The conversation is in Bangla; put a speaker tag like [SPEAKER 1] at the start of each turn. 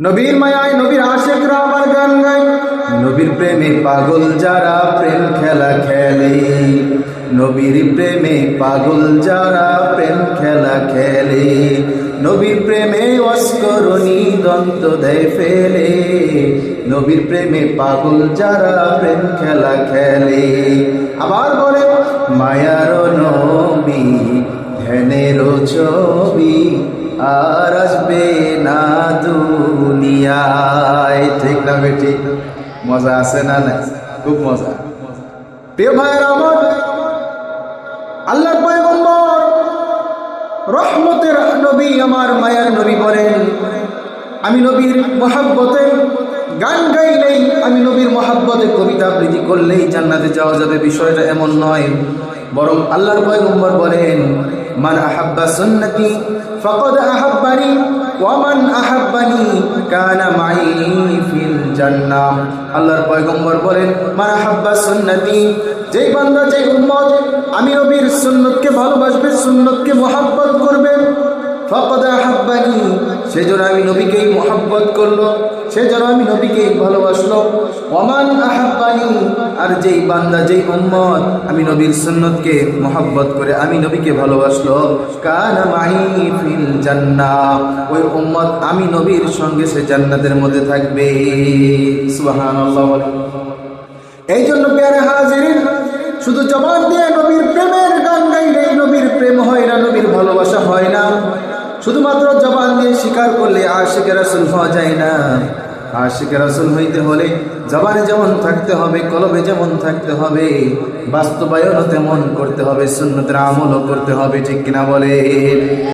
[SPEAKER 1] নবীর মায়ায় নবীর আশেকরা আমার গান গায়। নবীর প্রেমে পাগল যারা প্রেম খেলা খেলে। নবীর প্রেমে পাগল যারা প্রেম খেলা খেলে। নবীর প্রেমে অস্করণী দন্ত দেয় ফেলে। নবীর প্রেমে পাগল যারা প্রেম খেলা খেলে। আবার বলে, মায়ার নবী ধ্যানের ছবি আর আসবে না ঠিক না বেটি মজা আছে না খুব মজা। প্রিয় ভাইয়ের আমার পয়গম্বর, রহমতের নবী আমার মায়ার নবী বলেন, আমি নবীর মহাব্বতে গান গাইলেই, আমি নবীর মহাব্বতে কবিতা আবৃত্তি করলেই জান্নাতে যাওয়া যাবে। বিষয়টা এমন নয়, বরং আল্লাহর পয়গম্বর বলেন মান আহাব্বা সুন্নতি ফাকাদ আহাব্বানি ওয়া মান আহাব্বানি কানা মাই ফিল জান্নাম আল্লাহর পয়গম্বর বলেন, মান আহাব্বা সুন্নতি, যেই বান্দা, যেই উম্মত, আমি নবীর সুন্নতকে ভালোবাসবে, সুন্নতকে মহাব্বত করবে। ফকদ আহাব্বানি সেজন্য আমি নবীকেই মহাব্বত করল, সেজন্য আমি নবীকেই ভালোবাসলো। অমান আহাব্বানি, আর যেই বান্দা, যেই উম্মত, আমি নবীর সুন্নতকে মহাব্বত করে আমি নবীকে ভালোবাসলো। কানা মাই ফিল জান্নাহ ওই উম্মত আমি নবীর সঙ্গে সে জান্নাতের মধ্যে থাকবে। সুবহানাল্লাহ। এই জন্য পেয়ারে হাজিরিন, শুধু জবাব দিয়ে নবীর প্রেমের গান গাইলেই নবীর প্রেম হয় না নবীর ভালোবাসা হয় না শুধুমাত্র জবান দিয়ে স্বীকার করলে আশিক রাসুল হওয়া যায় না। আশিক রাসুল হইতে হলে জবানে যেমন থাকতে হবে কলবে যেমন থাকতে হবে, বাস্তবায়নও তেমন করতে হবে, সুন্নতের আমলও করতে হবে, ঠিক কিনা বলে